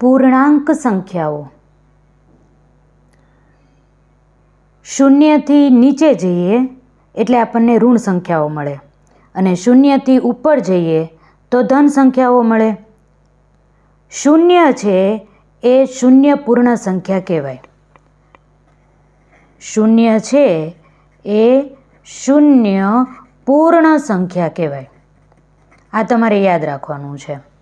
પૂર્ણાંક સંખ્યાઓ. શૂન્યથી નીચે જઈએ એટલે આપણને ઋણ સંખ્યાઓ મળે. અને શૂન્યથી ઉપર જઈએ તો ધન સંખ્યાઓ મળે. શૂન્ય છે એ શૂન્ય પૂર્ણ સંખ્યા કહેવાય. શૂન્ય છે એ શૂન્ય પૂર્ણ સંખ્યા કહેવાય. આ તમારે યાદ રાખવાનું છે.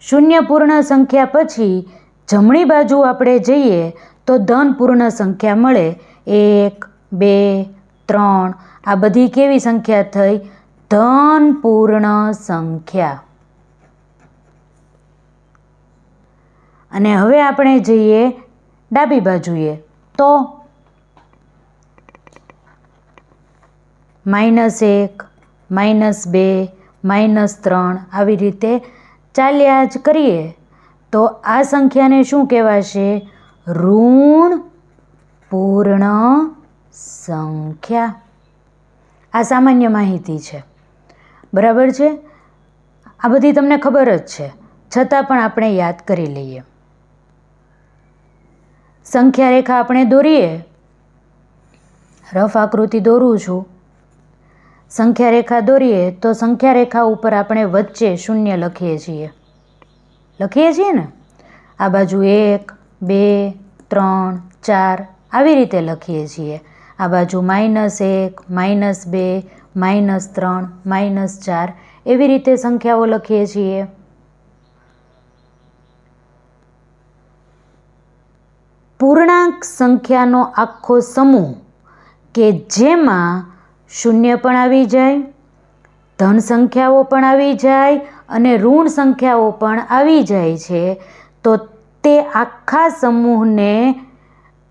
શૂન્ય પૂર્ણ સંખ્યા પછી જમણી બાજુ આપણે જઈએ તો ધન પૂર્ણ સંખ્યા મળે. એક, બે, ત્રણ. આ બધી કેવી સંખ્યા થઈ? ધન પૂર્ણ સંખ્યા. અને હવે આપણે જઈએ ડાબી બાજુએ. તો માઇનસ એક, માઇનસ બે, માઇનસ ત્રણ. આવી રીતે ચાલ્યા જ કરીએ, તો આ સંખ્યાને શું કહેવાશે? ઋણ પૂર્ણ સંખ્યા. આ સામાન્ય માહિતી છે. બરાબર છે? આ બધી તમને ખબર જ છે. છતાં પણ આપણે યાદ કરી લઈએ. સંખ્યા રેખા આપણે દોરીએ. રફ આકૃતિ દોરું છું. સંખ્યા રેખા દોરીએ તો સંખ્યા રેખા ઉપર આપણે વચ્ચે શૂન્ય લખીએ છીએ. લખીએ છીએ ને? આ બાજુ એક, બે, ત્રણ, ચાર આવી રીતે લખીએ છીએ. આ બાજુ માઇનસ એક, માઇનસ બે, માઇનસ ત્રણ, માઇનસ ચાર એવી રીતે સંખ્યાઓ લખીએ છીએ. પૂર્ણાંક સંખ્યાનો આખો સમૂહ કે જેમાં શૂન્ય પણ આવી જાય, ધન સંખ્યાઓ પણ આવી જાય અને ઋણ સંખ્યાઓ પણ આવી જાય છે, તો તે આખા સમૂહને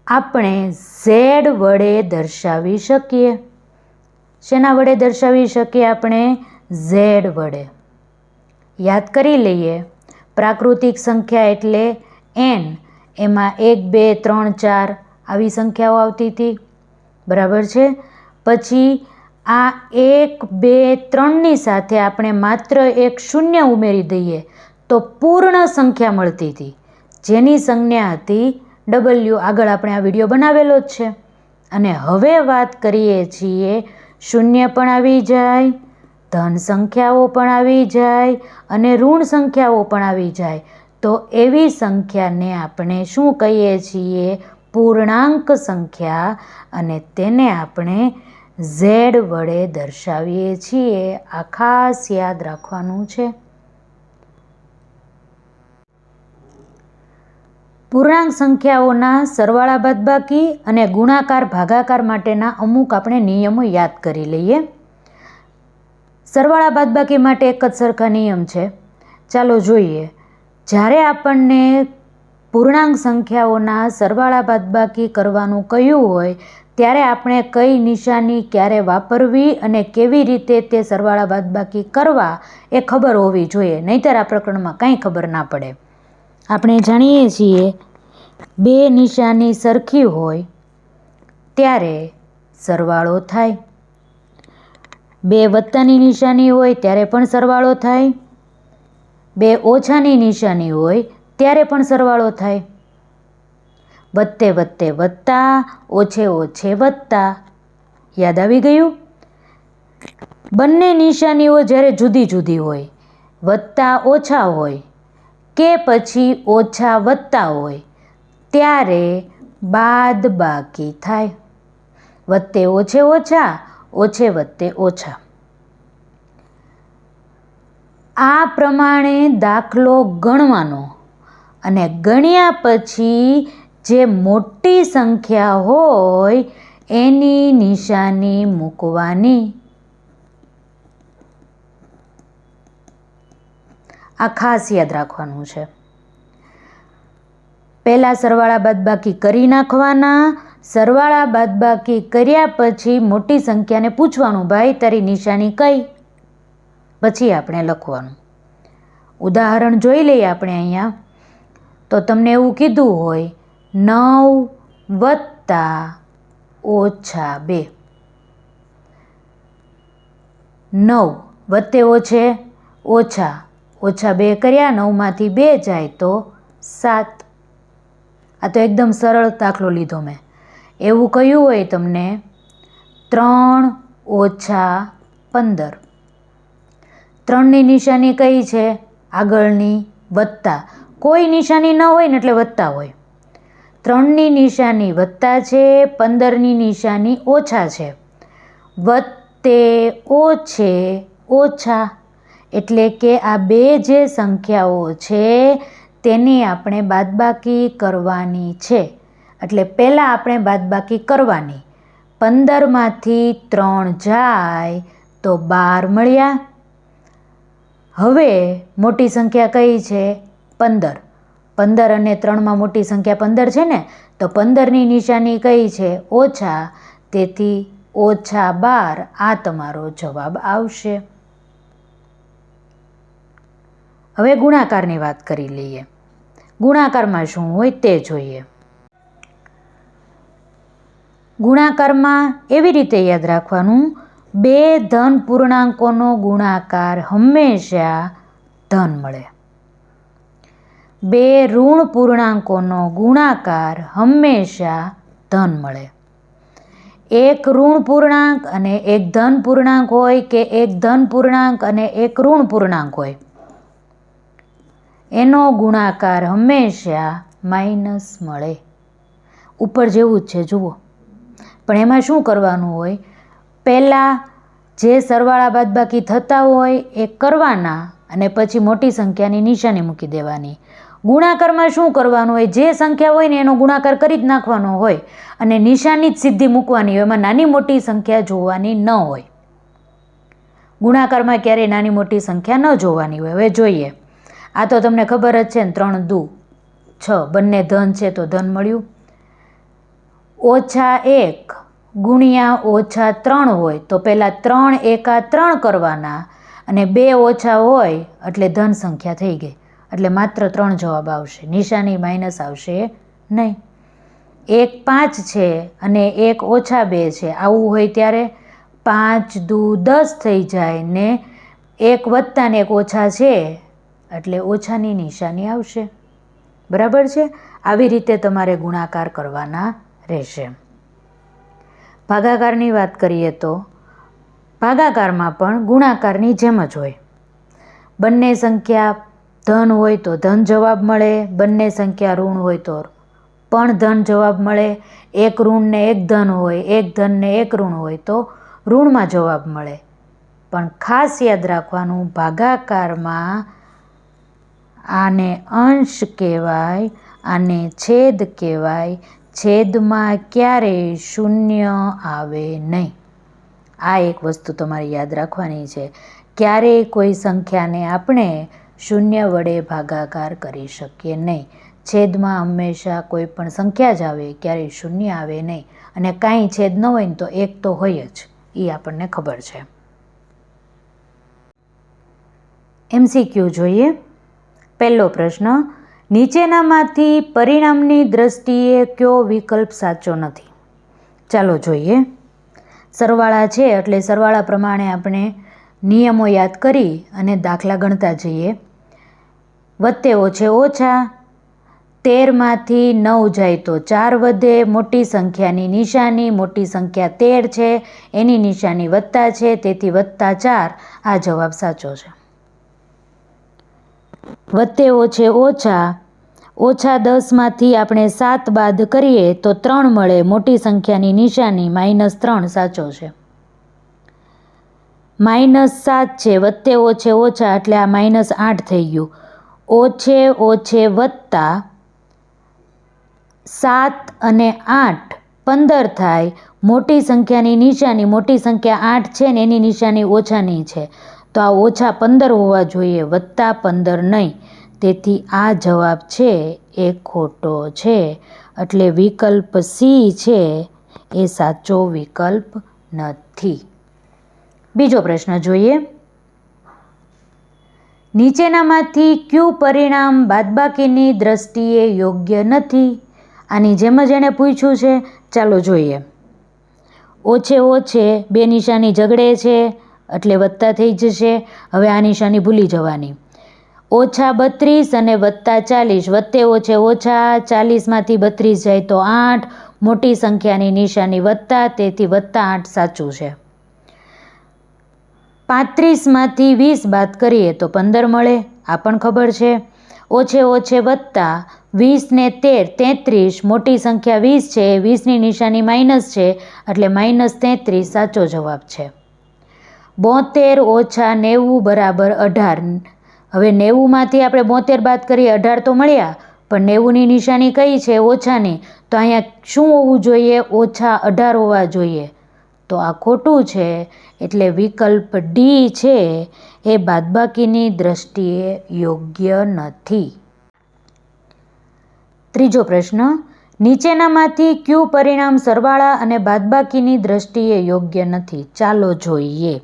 આપણે ઝેડ વડે દર્શાવી શકીએ. શેના વડે દર્શાવી શકીએ આપણે? ઝેડ વડે. યાદ કરી લઈએ, પ્રાકૃતિક સંખ્યા એટલે એન એમાં એક, બે, ત્રણ, ચાર આવી સંખ્યાઓ આવતી હતી. બરાબર છે? પછી આ એક, બે, ત્રણની સાથે આપણે માત્ર એક શૂન્ય ઉમેરી દઈએ તો પૂર્ણ સંખ્યા મળતી હતી. જેની સંજ્ઞા હતી ડબલ્યુ આગળ આપણે આ વીડિયો બનાવેલો જ છે. અને હવે વાત કરીએ છીએ, શૂન્ય પણ આવી જાય, ધન સંખ્યાઓ પણ આવી જાય અને ઋણ સંખ્યાઓ પણ આવી જાય. તો એવી સંખ્યાને આપણે શું કહીએ છીએ? પૂર્ણાંક સંખ્યા અને તેને આપણે ઝેડ વડે દર્શાવીએ છીએ. આ ખાસ યાદ રાખવાનું છે. પૂર્ણાંક સંખ્યાઓના સરવાળા બાદબાકી અને ગુણાકાર ભાગાકાર માટેના અમુક આપણે નિયમો યાદ કરી લઈએ. સરવાળા બાદબાકી માટે એક જ સરખા નિયમ છે. ચાલો જોઈએ. જ્યારે આપણને પૂર્ણાંક સંખ્યાઓના સરવાળા બાદબાકી કરવાનું કહ્યું હોય ત્યારે આપણે કઈ નિશાની ક્યારે વાપરવી અને કેવી રીતે તે સરવાળા બાદબાકી કરવા એ ખબર હોવી જોઈએ. નહીંતર આ પ્રકરણમાં કાંઈ ખબર ના પડે. આપણે જાણીએ છીએ બે નિશાની સરખી હોય ત્યારે સરવાળો થાય. બે વત્તાની નિશાની હોય ત્યારે પણ સરવાળો થાય. બે ઓછાની નિશાની હોય ત્યારે પણ સરવાળો થાય. વત્તે વત્તે વધતા, ઓછે ઓછે વધતા. યાદ આવી ગયું? બંને નિશાનીઓ જ્યારે જુદી જુદી હોય, વધતા ઓછા હોય કે પછી ઓછા વધતા હોય, ત્યારે બાદ બાકી થાય. વત્તે ઓછે ઓછા, ઓછે વત્તે ઓછા. આ પ્રમાણે દાખલો ગણવાનો અને ગણ્યા પછી જે મોટી સંખ્યા હોય, એની નિશાની મૂકવાની. આ ખાસ યાદ રાખવાનું છે. પહેલાં સરવાળા બાદબાકી કરી નાખવાના, સરવાળા બાદબાકી કર્યા પછી મોટી સંખ્યાને પૂછવાનું, ભાઈ, તારી નિશાની કઈ? પછી આપણે લખવાનું. ઉદાહરણ જોઈ લઈએ આપણે અહીંયા. તો તમને એવું કીધું હોય નવ વત્તા ઓછા બે. નવ વત્તે ઓછે, ઓછા ઓછા બે કર્યા, નવમાંથી બે જાય તો સાત. આ તો એકદમ સરળ દાખલો લીધો મેં. એવું કહ્યું હોય તમને, ત્રણ ઓછા પંદર. ત્રણની નિશાની કઈ છે? આગળની વત્તા. કોઈ નિશાની ન હોય ને એટલે વત્તા હોય. ત્રણની નિશાની વત્તા છે, પંદરની નિશાની ઓછા છે. વત્તે ઓછે ઓછા એટલે કે આ બે જે સંખ્યાઓ છે તેની આપણે બાદબાકી કરવાની છે. એટલે પહેલાં આપણે બાદબાકી કરવાની. પંદરમાંથી ત્રણ જાય તો બાર મળ્યા. હવે મોટી સંખ્યા કઈ છે? પંદર. પંદર અને ત્રણમાં મોટી સંખ્યા પંદર છે ને, તો પંદરની નિશાની કઈ છે? ઓછા. તેથી ઓછા બાર. આ તમારો જવાબ આવશે. હવે ગુણાકારની વાત કરી લઈએ. ગુણાકારમાં શું હોય તે જોઈએ. ગુણાકારમાં એવી રીતે યાદ રાખવાનું, બે ધન પૂર્ણાંકોનો ગુણાકાર હંમેશા ધન મળે. બે ઋણ પૂર્ણાંકોનો ગુણાકાર હંમેશા ધન મળે. એક ઋણ પૂર્ણાંક અને એક ધન પૂર્ણાંક હોય કે એક ધન પૂર્ણાંક અને એક ઋણ પૂર્ણાંક હોય. એનો ગુણાકાર હંમેશા માઇનસ મળે. ઉપર જેવું જ છે, જુઓ. પણ એમાં શું કરવાનું હોય? પહેલાં જે સરવાળા બાદબાકી થતા હોય એ કરવાના અને પછી મોટી સંખ્યાની નિશાની મૂકી દેવાની. ગુણાકારમાં શું કરવાનું હોય, જે સંખ્યા હોય ને એનો ગુણાકાર કરી જ નાખવાનો હોય અને નિશાની જ સિદ્ધિ મૂકવાની હોય, એમાં નાની મોટી સંખ્યા જોવાની ન હોય. ગુણાકારમાં ક્યારેય નાની મોટી સંખ્યા ન જોવાની હોય. હવે જોઈએ. આ તો તમને ખબર જ છે ને, ત્રણ દુ, છ. બંને ધન છે તો ધન મળ્યું. ઓછા એક ગુણ્યા ઓછા ત્રણ હોય તો પહેલાં ત્રણ એકા ત્રણ કરવાના અને બે ઓછા હોય એટલે ધન સંખ્યા થઈ ગઈ. એટલે માત્ર ત્રણ જવાબ આવશે. નિશાની માઇનસ આવશે નહીં. એક પાંચ છે અને એક ઓછા બે છે. આવું હોય ત્યારે પાંચ દુ દસ થઈ જાય ને એક વત્તા ને એક ઓછા છે એટલે ઓછાની નિશાની આવશે. બરાબર છે? આવી રીતે તમારે ગુણાકાર કરવાના રહેશે. ભાગાકારની વાત કરીએ તો ભાગાકારમાં પણ ગુણાકારની જેમ જ હોય. બંને સંખ્યા ધન હોય તો ધન જવાબ મળે, બંને સંખ્યા ઋણ હોય તો પણ ધન જવાબ મળે, એક ઋણને એક ધન હોય, એક ધનને એક ઋણ હોય તો ઋણમાં જવાબ મળે. પણ ખાસ યાદ રાખવાનું, ભાગાકારમાં આને અંશ કહેવાય, આને છેદ કહેવાય. છેદમાં ક્યારેય શૂન્ય આવે નહીં. આ એક વસ્તુ તમારે યાદ રાખવાની છે. ક્યારેય કોઈ સંખ્યાને આપણે શૂન્ય વડે ભાગાકાર કરી શકીએ નહીં. છેદમાં હંમેશા કોઈ પણ સંખ્યા જ આવે ક્યારેય શૂન્ય આવે નહીં. અને કાંઈ છેદ ન હોય ને તો એક તો હોય જ એ આપણને ખબર છે. એમસીક્યુ જોઈએ. પહેલો પ્રશ્ન, નીચેનામાંથી પરિણામની દ્રષ્ટિએ કયો વિકલ્પ સાચો નથી? ચાલો જોઈએ. સરવાળા છે એટલે સરવાળા પ્રમાણે આપણે નિયમો યાદ કરી અને દાખલા ગણતા જઈએ. વત્તે ઓછે ઓછા તેરમાંથી નવ જાય તો ચાર વધે. મોટી સંખ્યાની નિશાની, મોટી સંખ્યા તેર છે, એની નિશાની વત્તા છે, તેથી વત્તા ચાર. આ જવાબ સાચો છે. વત્તે ઓછે ઓછા ઓછા દસમાંથી આપણે સાત બાદ કરીએ તો ત્રણ મળે. મોટી સંખ્યાની નિશાની માઇનસ ત્રણ સાચો છે. માઇનસ સાત છે વત્તે ઓછે ઓછા, એટલે આ માઇનસ આઠ થઈ ગયું. ઓછે ઓછે વત્તા સાત અને આઠ પંદર થાય. મોટી સંખ્યાની નિશાની, મોટી સંખ્યા આઠ છે ને એની નિશાની ઓછાની છે. તો આ ઓછા પંદર હોવા જોઈએ વત્તા પંદર નહીં. તેથી આ જવાબ છે, એ ખોટો છે. એટલે વિકલ્પ સી છે, એ સાચો વિકલ્પ નથી. બીજો પ્રશ્ન જોઈએ. નીચેનામાંથી કયું પરિણામ બાદબાકીની દ્રષ્ટિએ યોગ્ય નથી? આની જેમ જ એણે પૂછ્યું છે, ચાલો જોઈએ. ઓછે ઓછે બે નિશાની ઝઘડે છે, એટલે વત્તા થઈ જશે, હવે આ નિશાની ભૂલી જવાની. ઓછા બત્રીસ અને વત્તા ચાલીસ. વત્તે ઓછે ઓછા ચાલીસમાંથી બત્રીસ જાય તો આઠ. મોટી સંખ્યાની નિશાની વત્તા તેથી વત્તા આઠ સાચું છે. પાંત્રીસમાંથી વીસ બાદ કરીએ તો પંદર મળે. આ પણ ખબર છે. ઓછે ઓછે વત્તા વીસ ને તેર, તેત્રીસ. મોટી સંખ્યા વીસ છે. વીસની નિશાની માઇનસ છે. એટલે માઇનસ તેત્રીસ સાચો જવાબ છે. બોતેર ઓછા નેવું બરાબર અઢાર. હવે નેવુંમાંથી આપણે બોતેર બાદ કરીએ, અઢાર તો મળ્યા. પણ નેવુંની નિશાની કઈ છે? ઓછાની. તો અહીંયા શું હોવું જોઈએ? ઓછા અઢાર હોવા જોઈએ. તો આ ખોટું છે, એટલે વિકલ્પ ડી છે, એ બાદબાકીની દ્રષ્ટિએ યોગ્ય નથી. ત્રીજો પ્રશ્ન, નીચેનામાંથી કયું પરિણામ સરવાળા અને બાદબાકીની દ્રષ્ટિએ યોગ્ય નથી? ચાલો જોઈએ.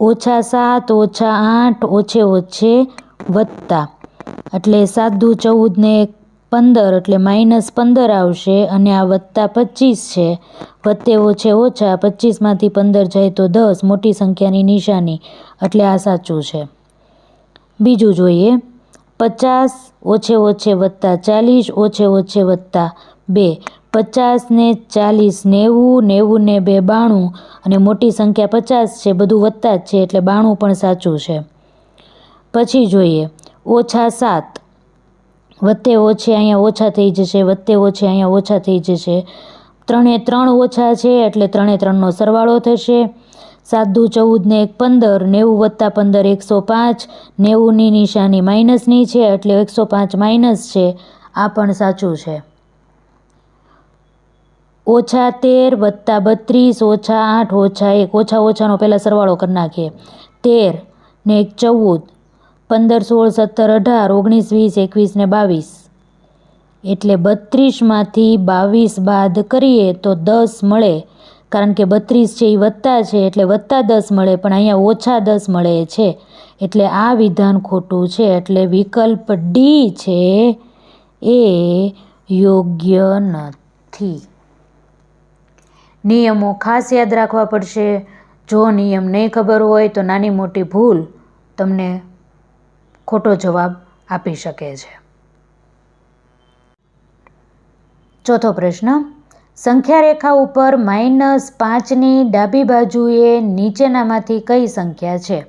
ઓછા સાત, ઓછા આઠ, ઓછે ઓછે વત્તા. એટલે સાત દુ ચૌદ ને એક પંદર એટલે માઇનસ પંદર આવશે અને આ વત્તા પચીસ છે. વત્તે ઓછે ઓછા પચીસમાંથી પંદર જાય તો દસ, મોટી સંખ્યાની નિશાની. એટલે આ સાચું છે. બીજું જોઈએ. પચાસ ઓછે ઓછે વત્તા ચાલીસ, ઓછે ઓછે વત્તા બે. પચાસ ને ચાલીસ નેવું નેવું ને બે બાણું અને મોટી સંખ્યા પચાસ છે, બધું વત્તા જ છે, એટલે બાણું પણ સાચું છે. પછી જોઈએ. ઓછા સાત. વત્તે ઓછે અહીંયા ઓછા થઈ જશે વત્તે ઓછે અહીંયા ઓછા થઈ જશે. ત્રણે ત્રણ ઓછા છે એટલે ત્રણે ત્રણનો સરવાળો થશે. સાત દુ ચૌદ ને એક પંદર, નેવું વત્તા પંદર એકસો પાંચ, નેવુંની નિશાની માઇનસની છે એટલે એકસો પાંચ માઇનસ છે. આ પણ સાચું છે. ઓછા તેર વત્તા બત્રીસ, ઓછા આઠ, ઓછા એક, ઓછા ઓછાનો પહેલાં સરવાળો કરી નાખીએ. તેર ને એક ચૌદ પંદર, સોળ, સત્તર, અઢાર, ઓગણીસ, વીસ, એકવીસ ને બાવીસ. એટલે બત્રીસમાંથી બાવીસ બાદ કરીએ તો દસ મળે. કારણ કે બત્રીસ છે એ વત્તા છે, એટલે વત્તા દસ મળે, પણ અહીંયા ઓછા દસ મળે છે. એટલે આ વિધાન ખોટું છે, એટલે વિકલ્પ ડી છે એ યોગ્ય નથી. નિયમો ખાસ યાદ રાખવા પડશે. જો નિયમ નહીં ખબર હોય તો નાની મોટી ભૂલ તમને ખોટો જવાબ આપી શકે છે. ચોથો પ્રશ્ન સંખ્યા રેખા ઉપર માઇનસ પાંચની ડાબી બાજુએ નીચેનામાંથી કઈ સંખ્યા છે?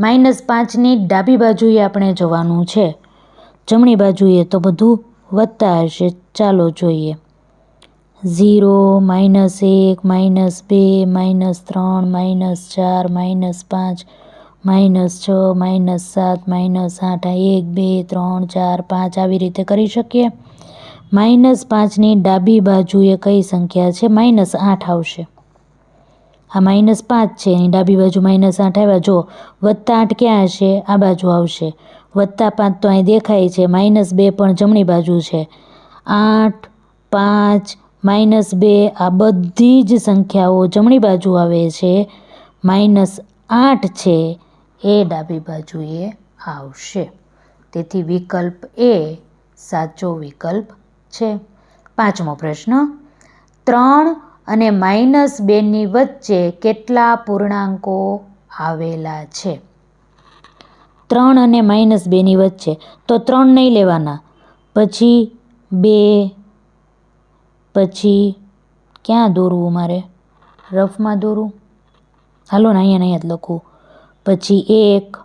માઇનસ પાંચની ડાબી બાજુએ આપણે જોવાનું છે. જમણી બાજુએ તો બધું વધતા હશે, ચાલો જોઈએ. ઝીરો, માઇનસ એક, માઇનસ બે, માઇનસ ત્રણ, માઇનસ ચાર, માઇનસ પાંચ માઇનસ છ માઇનસ સાત માઇનસ આઠ એક, બે, ત્રણ, ચાર, પાંચ આવી રીતે કરી શકીએ. માઇનસ પાંચની ડાબી બાજુએ કઈ સંખ્યા છે? માઇનસ આઠ આવશે. આ માઇનસ પાંચ છે, એની ડાબી બાજુ માઇનસ આઠ આવ્યા. જો વત્તા આઠ ક્યાં હશે? આ બાજુ આવશે. વત્તા પાંચ તો અહીં દેખાય છે માઇનસ બે પણ જમણી બાજુ છે. આઠ, પાંચ માઇનસ બે, આ બધી જ સંખ્યાઓ જમણી બાજુ આવે છે. માઇનસ આઠ છે એ ડાબી બાજુએ આવશે. તેથી વિકલ્પ એ સાચો વિકલ્પ છે. પાંચમો પ્રશ્ન, ત્રણ અને માઇનસ બેની વચ્ચે કેટલા પૂર્ણાંકો આવેલા છે? ત્રણ અને માઇનસ બેની વચ્ચે, તો ત્રણ નહીં લેવાના. પછી બે, પછી ક્યાં દોરવું મારે? રફમાં દોરું? હાલો ને અહીંયા અહીંયા જ લખું. પછી એક,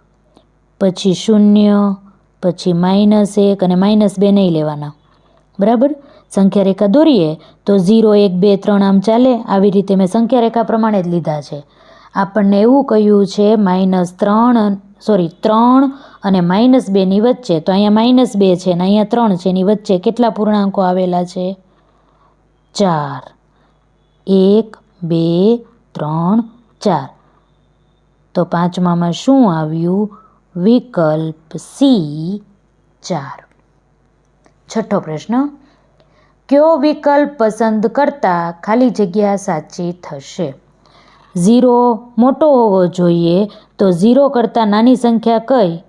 પછી શૂન્ય, પછી માઇનસ એક અને માઇનસ બે નહીં લેવાના. બરાબર? સંખ્યા રેખા દોરીએ તો ઝીરો, એક, બે, ત્રણ આમ ચાલે. આવી રીતે મેં સંખ્યા રેખા પ્રમાણે જ લીધા છે. આપણને એવું કહ્યું છે માઇનસ ત્રણ, સોરી, ત્રણ અને માઇનસ બેની વચ્ચે. તો અહીંયા માઇનસ બે છે ને અહીંયા ત્રણ છે. એની વચ્ચે કેટલા પૂર્ણાંકો આવેલા છે? ચાર. એક, બે, ત્રણ, ચાર. તો પાંચમામાં શું આવ્યું? વિકલ્પ સી, ચાર. છઠ્ઠો પ્રશ્ન, કયો વિકલ્પ પસંદ કરતાં ખાલી જગ્યા સાચી થશે? ઝીરો મોટો હોવો જોઈએ તો ઝીરો કરતાં નાની સંખ્યા કઈ?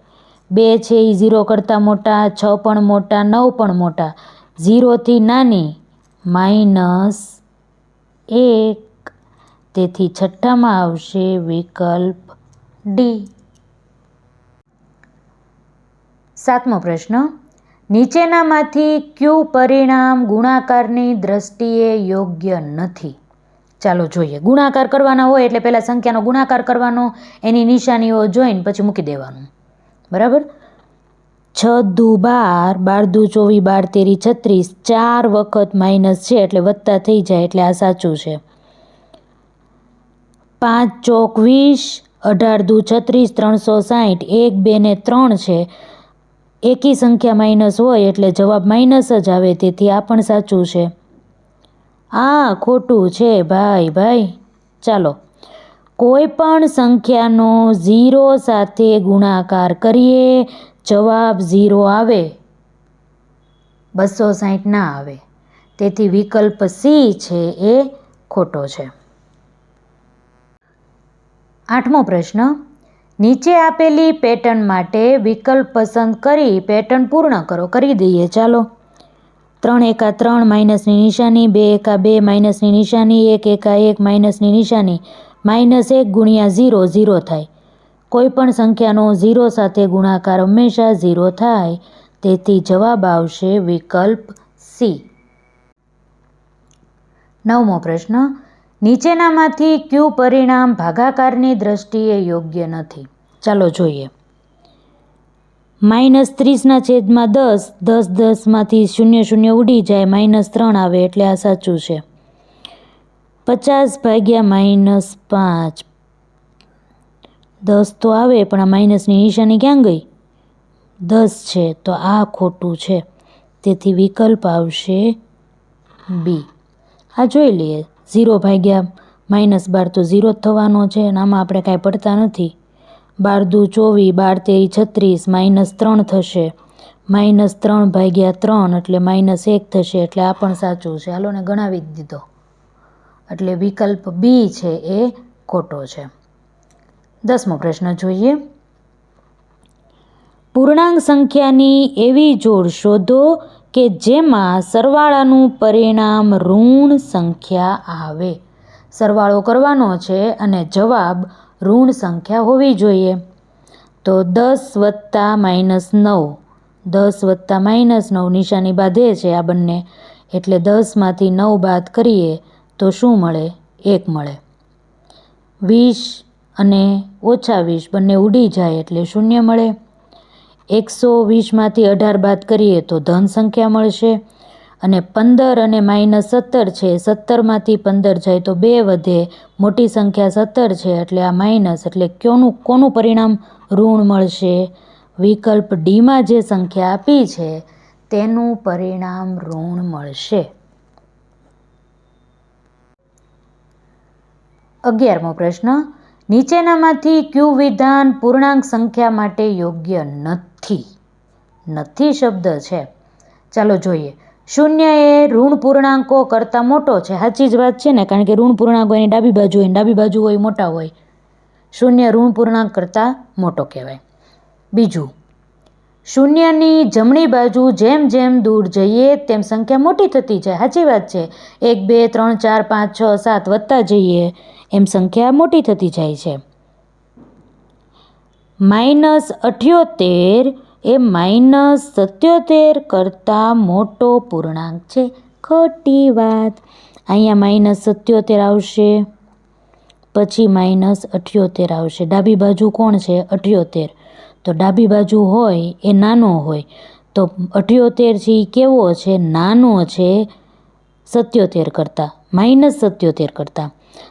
બે છે એ ઝીરો કરતાં મોટા, છ પણ મોટા, નવ પણ મોટા. ઝીરોથી નાની, માઇનસ એક. તેથી છઠ્ઠામાં આવશે વિકલ્પ ડી. સાતમો પ્રશ્ન. નીચેનામાંથી ક્યુ પરિણામ ગુણાકારની દ્રષ્ટિએ યોગ્ય નથી? ચાલો જોઈએ. ગુણાકાર કરવાના હોય એટલે પહેલાં સંખ્યાનો ગુણાકાર કરવાનો, એની નિશાનીઓ જોઈને પછી મૂકી દેવાનું. બરાબર? છ, દુ, બાર બાર, દુ, ચોવીસ, બાર, તેરી, છત્રીસ, ચાર વખત માઇનસ છે એટલે વત્તા થઈ જાય એટલે આ સાચું છે. પાંચ, ચોક, વીસ અઢાર દુ છત્રીસ ત્રણસો સાઠ એક બે ને ત્રણ છે. એકી સંખ્યા માઇનસ હોય એટલે જવાબ માઇનસ જ આવે, તેથી આ પણ સાચું છે. આ ખોટું છે ભાઈ ભાઈ. ચાલો. કોઈ પણ સંખ્યાનો ઝીરો સાથે ગુણાકાર કરીએ, જવાબ ઝીરો આવે. બસો સાહીઠ ના આવે. તેથી વિકલ્પ સી છે એ ખોટો છે. આઠમો પ્રશ્ન, નીચે આપેલી પેટર્ન માટે વિકલ્પ પસંદ કરી પેટર્ન પૂર્ણ કરો, કરી દઈએ, ચાલો. ત્રણ એકા ત્રણ માઇનસની નિશાની, બે એકા બે માઇનસની નિશાની, એક એકા એક માઇનસની નિશાની, માઇનસ એક ગુણ્યા ઝીરો ઝીરો થાય. કોઈપણ સંખ્યાનો ઝીરો સાથે ગુણાકાર હંમેશા ઝીરો થાય. તેથી જવાબ આવશે વિકલ્પ સી. નવમો પ્રશ્ન નીચેનામાંથી ક્યુ પરિણામ ભાગાકારની દ્રષ્ટિએ યોગ્ય નથી. ચાલો જોઈએ. માઇનસ ત્રીસના છેદમાં દસ દસ દસમાંથી શૂન્ય શૂન્ય ઉડી જાય, માઇનસ ત્રણ આવે એટલે આ સાચું છે. પચાસ ભાગ્યા માઇનસ પાંચ. દસ તો આવે, પણ આ માઇનસની નિશાની ક્યાં ગઈ? દસ છે, તો આ ખોટું છે. તેથી વિકલ્પ આવશે બી. આ જોઈ લઈએ. ઝીરો ભાગ્યા માઇનસ બાર તો ઝીરો જ થવાનો છે અને આમાં આપણે કાંઈ પડતા નથી. બાર દુ ચોવીસ, બાર તેરી છત્રીસ, માઇનસ ત્રણ થશે. માઇનસ ત્રણ ભાગ્યા ત્રણ એટલે માઇનસ એક થશે એટલે આ પણ સાચું છે. હાલોને ગણાવી જ દીધો. એટલે વિકલ્પ બી છે એ ખોટો છે. દસમો પ્રશ્ન જોઈએ. પૂર્ણાંક સંખ્યાની એવી જોડ શોધો કે જેમાં સરવાળાનું પરિણામ ઋણ સંખ્યા આવે. સરવાળો કરવાનો છે અને જવાબ ઋણ સંખ્યા હોવી જોઈએ. તો દસ વત્તા માઇનસ નવ. દસ વત્તા માઇનસ નવ નિશાની બાંધે છે આ બંને. એટલે દસમાંથી નવ બાદ કરીએ તો શું મળે? એક મળે. વીસ અને ઓછા વીસ બંને ઉડી જાય એટલે શૂન્ય મળે. એકસો વીસમાંથી અઢાર બાદ કરીએ તો ધન સંખ્યા મળશે અને પંદર અને માઇનસ સત્તર છે. સત્તરમાંથી પંદર જાય તો બે વધે. મોટી સંખ્યા સત્તર છે એટલે આ માઇનસ એટલે કોનું કોનું પરિણામ ઋણ મળશે? વિકલ્પ ડીમાં જે સંખ્યા આપી છે તેનું પરિણામ ઋણ મળશે. અગિયારમો પ્રશ્ન નીચેનામાંથી ક્યુ વિધાન પૂર્ણાંક સંખ્યા માટે યોગ્ય નથી. નથી શબ્દ છે. ચાલો જોઈએ. શૂન્ય એ ઋણ પૂર્ણાંકો કરતાં મોટો છે. સાચી જ વાત છે ને? કારણ કે ઋણ પૂર્ણાંકો એની ડાબી બાજુ હોય ડાબી બાજુ હોય મોટા હોય. શૂન્ય ઋણ પૂર્ણાંક કરતાં મોટો કહેવાય. બીજું શૂન્યની જમણી બાજુ જેમ જેમ દૂર જઈએ, તેમ સંખ્યા મોટી થતી જાય. સાચી વાત છે. એક, બે, ત્રણ, ચાર, પાંચ, છ, સાત વધતા જઈએ, એમ સંખ્યા મોટી થતી જાય છે. માઇનસ અઠ્યોતેર એ માઇનસ સત્યોતેર કરતાં મોટો પૂર્ણાંક છે. ખોટી વાત. અહીંયા માઇનસ સત્યોતેર આવશે. પછી માઇનસ અઠ્યોતેર આવશે. ડાબી બાજુ કોણ છે? અઠ્યોતેર. તો ડાબી બાજુ હોય એ નાનો હોય. તો અઠ્યોતેર છે એ કેવો છે? નાનો છે સત્યોતેર કરતાં માઇનસ સત્યોતેર કરતાં.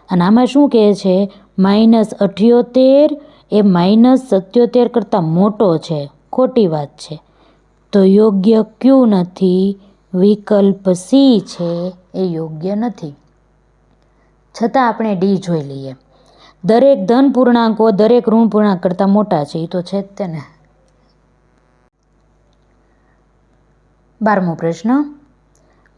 અને આમાં શું કહે છે? માઇનસ અઠ્યોતેર એ માઇનસ સત્યોતેર કરતાં મોટો છે, ખોટી વાત છે. તો યોગ્ય ક્યુ નથી? વિકલ્પ સી છે, એ યોગ્ય નથી. છતાં આપણે ડી જોઈ લઈએ. દરેક ધન પૂર્ણાંકો, દરેક ઋણ પૂર્ણાંક કરતાં મોટા છે. એ તો છે જ તેને બારમો પ્રશ્ન.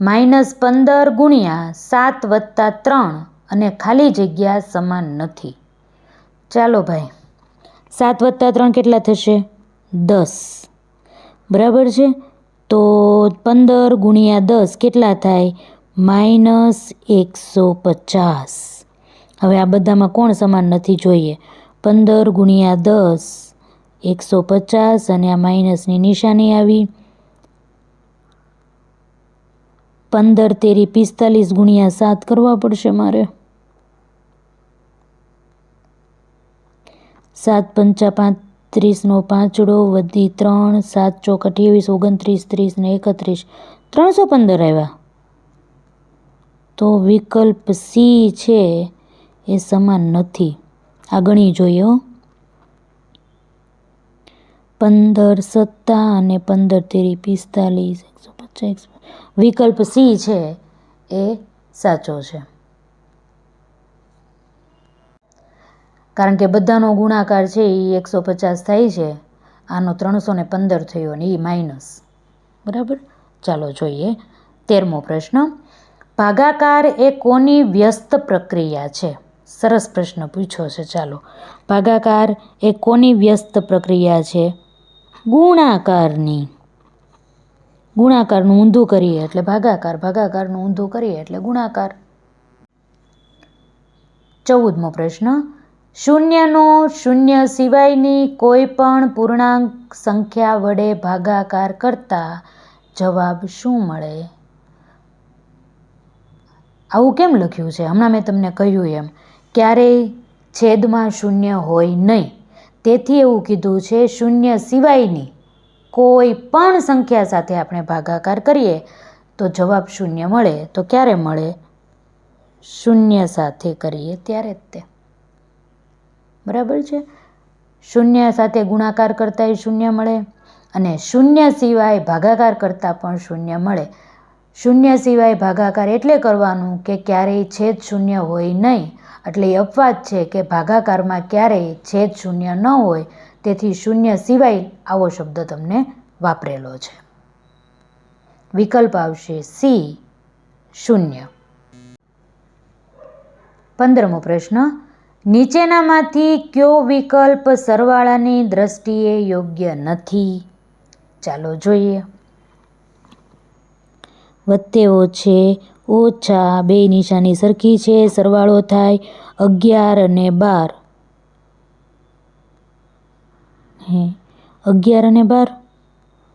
માઇનસ પંદર ગુણ્યા સાત વત્તા ત્રણ અને ખાલી જગ્યા સમાન નથી. ચાલો ભાઈ, સાત વત્તા ત્રણ કેટલા થશે? દસ. બરાબર છે? તો પંદર ગુણ્યા દસ કેટલા થાય? માઇનસ એકસો પચાસ. હવે આ બધામાં કોણ સમાન નથી જોઈએ? પંદર ગુણ્યા દસ, એકસો પચાસ અને આ માઇનસની નિશાની આવી. પંદર તેરી પિસ્તાલીસ ગુણ્યા સાત કરવા પડશે મારે. સાત પંચા પાંત્રીસનો પાંચડો વધી ત્રણ, સાત ચોક અઠ્યાવીસ ઓગણત્રીસ, ત્રીસ ને એકત્રીસ. ત્રણસો પંદર આવ્યા. તો વિકલ્પ સી છે એ સમાન નથી. આ ગણી જોઈએ પંદર સત્તા અને પંદર તેરી પિસ્તાલીસ, એકસો પચાસ. વિકલ્પ સી છે. એ સાચો છે. કારણ કે બધાનો ગુણાકાર છે એ એકસો પચાસ થાય છે. આનો ત્રણસો ને પંદર થયો ને એ માઇનસ. બરાબર? ચાલો જોઈએ. તેરમો પ્રશ્ન. ભાગાકાર એ કોની વ્યસ્ત પ્રક્રિયા છે? સરસ પ્રશ્ન પૂછ્યો છે, ચાલો. ભાગાકાર એ કોની વ્યસ્ત પ્રક્રિયા છે? ગુણાકારની. ગુણાકારનું ઊંધું કરીએ એટલે ભાગાકાર, ભાગાકારનું ઊંધું કરીએ એટલે ગુણાકાર. ચૌદમો પ્રશ્ન. શૂન્યનો શૂન્ય સિવાયની કોઈ પણ પૂર્ણાંક સંખ્યા વડે ભાગાકાર કરતા જવાબ શું મળે? આવું કેમ લખ્યું છે? હમણાં મેં તમને કહ્યું એમ. ક્યારેય છેદમાં શૂન્ય હોય નહીં. તેથી એવું કીધું છે, શૂન્ય સિવાયની કોઈ પણ સંખ્યા સાથે આપણે ભાગાકાર કરીએ, તો જવાબ શૂન્ય મળે. તો ક્યારે મળે? શૂન્ય સાથે કરીએ ત્યારે જ તે. બરાબર છે? શૂન્ય સાથે ગુણાકાર કરતાંય શૂન્ય મળે અને શૂન્ય સિવાય ભાગાકાર કરતાં પણ શૂન્ય મળે. શૂન્ય સિવાય ભાગાકાર એટલે કરવાનું કે ક્યારેય છેદ શૂન્ય હોય નહીં. એટલે અપવાદ છે કે ભાગાકારમાં ક્યારેય છેદ શૂન્ય ન હોય, તેથી શૂન્ય સિવાય આવો શબ્દ તમને વાપરેલો છે. વિકલ્પ આવશે સી, શૂન્ય. પંદરમો પ્રશ્ન, નીચેનામાંથી કયો વિકલ્પ સરવાળાની દ્રષ્ટિએ યોગ્ય નથી? ચાલો જોઈએ. વત્તે ઓછે ઓછા બે નિશાની સરખી છે, સરવાળો થાય અગિયાર અને બાર. હે, અગિયાર અને બાર?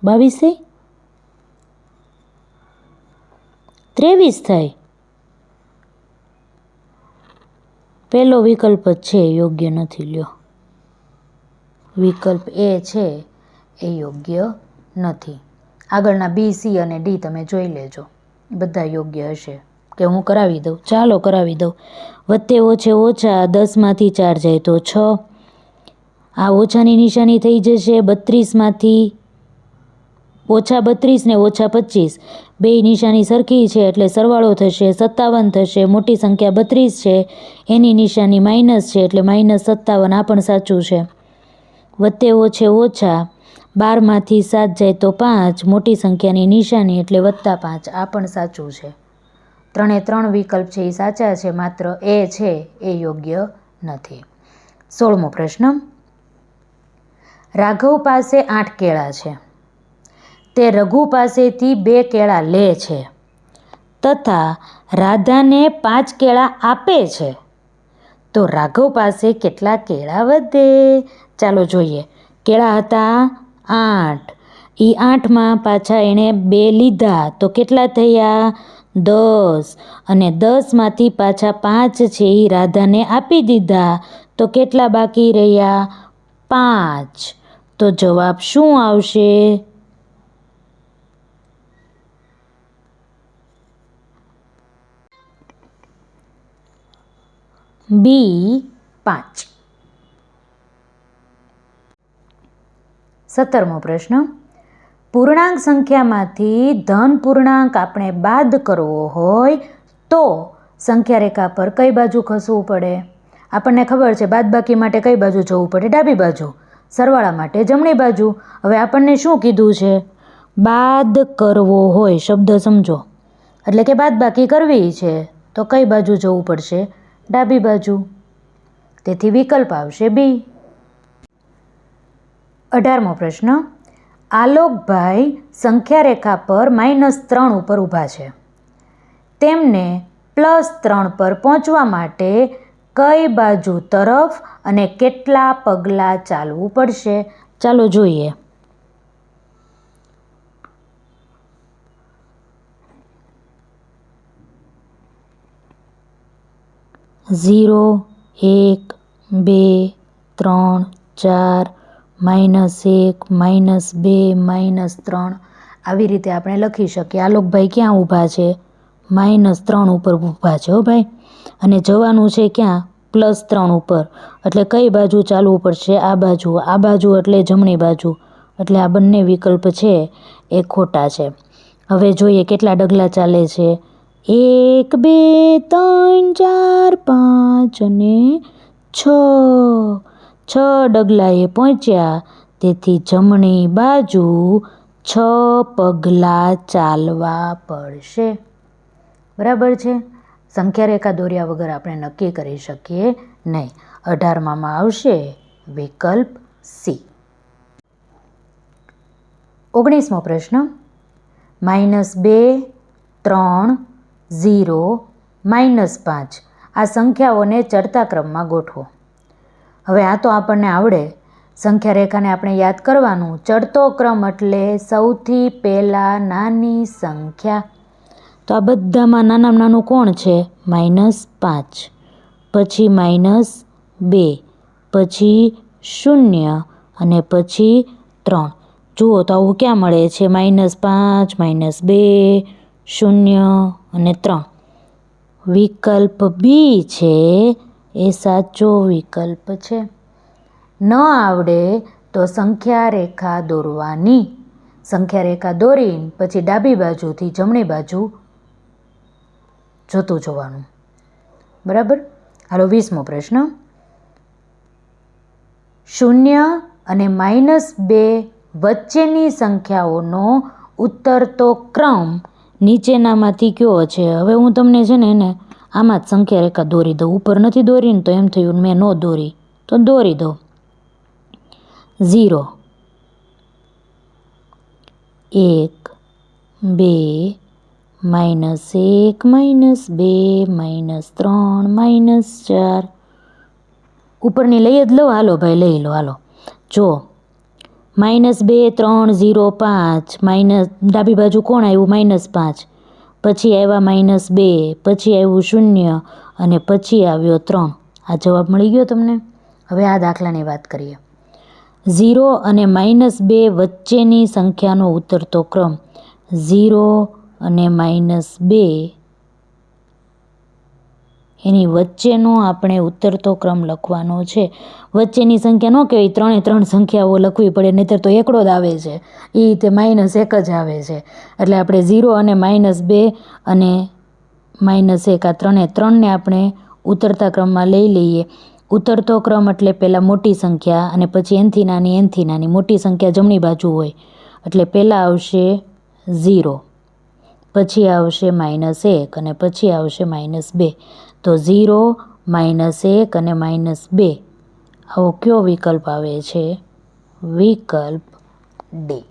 બાવીસે ત્રેવીસ થાય. પહેલો વિકલ્પ છે, યોગ્ય નથી લ્યો. વિકલ્પ એ છે, એ યોગ્ય નથી. આગળના બી, સી અને ડી તમે જોઈ લેજો. બધા યોગ્ય હશે. કે હું કરાવી દઉં? ચાલો કરાવી દઉં. વત્તે ઓછે ઓછા દસમાંથી ચાર જાય તો છ. આ ઓછાની નિશાની થઈ જશે બત્રીસમાંથી ઓછા બત્રીસ ને ઓછા પચીસ. બે નિશાની સરખી છે એટલે સરવાળો થશે સત્તાવન થશે, મોટી સંખ્યા બત્રીસ છે. એની નિશાની માઇનસ છે એટલે માઇનસ સત્તાવન, આ પણ સાચું છે. વત્તે ઓછે ઓછા બારમાંથી સાત જાય તો પાંચ, મોટી સંખ્યાની નિશાની એટલે વત્તા પાંચ. આ પણ સાચું છે. ત્રણે ત્રણ વિકલ્પ છે એ સાચા છે, માત્ર એ છે, એ યોગ્ય નથી. સોળમો પ્રશ્ન. રાઘવ પાસે આઠ કેળા છે. તે રઘુ પાસેથી બે કેળા લે છે. તથા રાધાને પાંચ કેળા આપે છે. તો રાઘવ પાસે કેટલા કેળા વધે? ચાલો જોઈએ. કેળા હતા આઠ. એ આઠમાં પાછા એણે બે લીધા. તો કેટલા થયા? દસ. અને દસમાંથી પાછા પાંચ છે. એ રાધાને આપી દીધા. તો કેટલા બાકી રહ્યા? પાંચ. તો જવાબ શું આવશે? બી પાંચ. સત્તરમો પ્રશ્ન. પૂર્ણાંક સંખ્યામાંથી ધન પૂર્ણાંક આપણે બાદ કરવો હોય તો સંખ્યા રેખા પર કઈ બાજુ ખસવું પડે? આપણને ખબર છે બાદબાકી માટે કઈ બાજુ જવું પડે? ડાબી બાજુ, સરવાળા માટે જમણી બાજુ. હવે આપણને શું કીધું છે? બાદ કરવો હોય શબ્દ સમજો. એટલે કે બાદબાકી કરવી છે, તો કઈ બાજુ જવું પડશે? ડાબી બાજુ. તેથી વિકલ્પ આવશે બી. અઢારમો પ્રશ્ન. આલોકભાઈ સંખ્યા રેખા પર માઇનસ ત્રણ ઉપર ઊભા છે. તેમને પ્લસ ત્રણ પર પહોંચવા માટે કઈ બાજુ તરફ અને કેટલા પગલાં ચાલવું પડશે? ચાલો જોઈએ. ઝીરો, એક, બે, ત્રણ, ચાર માઇનસ એક, માઇનસ બે, માઇનસ ત્રણ. આવી રીતે આપણે લખી શકીએ. આલોકભાઈ ક્યાં ઊભા છે? માઇનસ ત્રણ ઉપર ઊભા છે હો ભાઈ? અને જવાનું છે ક્યાં? પ્લસ ત્રણ ઉપર. એટલે કઈ બાજુ ચાલવું પડશે? આ બાજુ. આ બાજુ એટલે જમણી બાજુ. એટલે આ બંને વિકલ્પ છે એ ખોટા છે. હવે જોઈએ કેટલા ડગલા ચાલે છે. એક, બે, ત્રણ, ચાર, પાંચ અને છ. છ ડગલાએ પહોંચ્યા. તેથી જમણી બાજુ છ પગલાં ચાલવા પડશે. બરાબર છે? સંખ્યા રેખા દોર્યા વગર આપણે નક્કી કરી શકીએ નહીં. અઢારમાં આવશે વિકલ્પ સી. ઓગણીસમો પ્રશ્ન. માઇનસ બે, ત્રણ, ઝીરો, માઇનસ પાંચ. આ સંખ્યાઓને ચડતા ક્રમમાં ગોઠવો. હવે આ તો આપણને આવડે. સંખ્યા રેખાને આપણે યાદ કરવાનું. ચડતો ક્રમ એટલે સૌથી પહેલાં નાની સંખ્યા. તો આ બધામાં નાનામાં નાનું કોણ છે? માઇનસ પાંચ. પછી માઇનસ બે. પછી શૂન્ય અને પછી ત્રણ. જુઓ તો આવું ક્યાં મળે છે? માઇનસ પાંચ માઇનસ બે, શૂન્ય અને ત્રણ. વિકલ્પ બી છે એ સાચો વિકલ્પ છે. ન આવડે તો સંખ્યા રેખા દોરવાની. સંખ્યા રેખા દોરીને પછી ડાબી બાજુથી જમણી બાજુ જોતું જોવાનું. બરાબર? હાલો, વીસમો પ્રશ્ન. શૂન્ય અને માઇનસ બે વચ્ચેની સંખ્યાઓનો ઉત્તરતો ક્રમ નીચેનામાંથી કયો છે? હવે હું તમને છે ને એને આમાં જ સંખ્યા રેખા દોરી દઉં. ઉપર નથી દોરીને તો એમ થયું મેં ન દોરી, તો દોરી દઉં. ઝીરો. એક, બે, માઇનસ એક, માઇનસ બે, માઇનસ ત્રણ, માઇનસ ચાર. ઉપરની લઈ જ લો હાલો ભાઈ, લઈ લો, હાલો. જો, માઇનસ બે, ત્રણ, ઝીરો, પાંચ, માઇનસ ડાબી બાજુ કોણ આવ્યું? માઇનસ પાંચ. પછી આવ્યા માઇનસ બે, પછી આવ્યું શૂન્ય અને પછી આવ્યો ત્રણ. આ જવાબ મળી ગયો તમને? હવે આ દાખલાની વાત કરીએ. ઝીરો અને માઇનસ બે વચ્ચેની સંખ્યાનો ઉતરતો ક્રમ. ઝીરો અને માઇનસ બે એની વચ્ચેનો આપણે ઉતરતો ક્રમ લખવાનો છે. વચ્ચેની સંખ્યા ન કહેવાય, ત્રણે ત્રણ સંખ્યાઓ લખવી પડે, નહીંતર તો એકડો જ આવે છે. એ રીતે માઇનસ એક જ આવે છે. એટલે આપણે ઝીરો અને માઇનસ બે અને માઇનસ એક, આ ત્રણે ત્રણને આપણે ઉતરતા ક્રમમાં લઈ લઈએ. ઉતરતો ક્રમ એટલે પહેલાં મોટી સંખ્યા અને પછી એનથી નાની એનથી નાની. મોટી સંખ્યા જમણી બાજુ હોય, એટલે પહેલાં આવશે ઝીરો, પછી આવશે માઇનસ એક અને પછી આવશે માઇનસ બે. તો ઝીરો, માઇનસ એક અને માઇનસ બે. આવો કયો વિકલ્પ આવે છે? વિકલ્પ ડી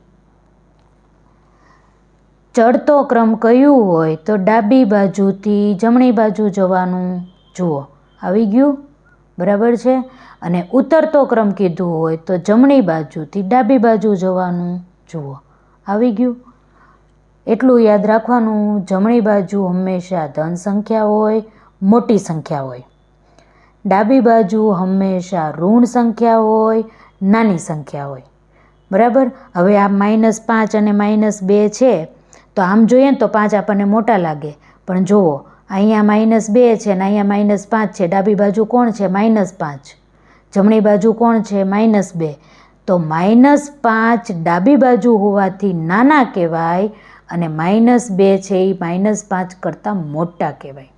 ચડતો ક્રમ કયું હોય તો ડાબી બાજુથી જમણી બાજુ જવાનું? જુઓ, આવી ગયું? બરાબર છે? અને ઉતરતો ક્રમ કીધું હોય તો જમણી બાજુથી ડાબી બાજુ જવાનું? જુઓ, આવી ગયું. એટલું યાદ રાખવાનું, જમણી બાજુ હંમેશા ધન સંખ્યા હોય મોટી સંખ્યા હોય. ડાબી બાજુ હંમેશા ઋણ સંખ્યા હોય, નાની સંખ્યા હોય. બરાબર? હવે આ માઇનસ પાંચ અને માઇનસ બે છે, તો આમ જોઈએ ને તો પાંચ આપણને મોટા લાગે. પણ જુઓ, અહીંયા માઇનસ બે છે ને અહીંયા માઇનસ પાંચ છે. ડાબી બાજુ કોણ છે? માઇનસ પાંચ. જમણી બાજુ કોણ છે? માઇનસ બે. તો માઇનસ પાંચ ડાબી બાજુ હોવાથી નાના કહેવાય અને માઇનસ બે છે એ માઇનસ પાંચ કરતાં મોટા કહેવાય.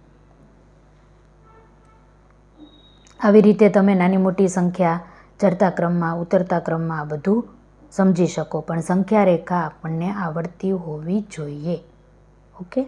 આવી રીતે તમે નાની મોટી સંખ્યા, ચડતા ક્રમમાં, ઉતરતા ક્રમમાં આ બધું સમજી શકો. પણ સંખ્યા રેખા આપણને આવડતી હોવી જોઈએ. ઓકે?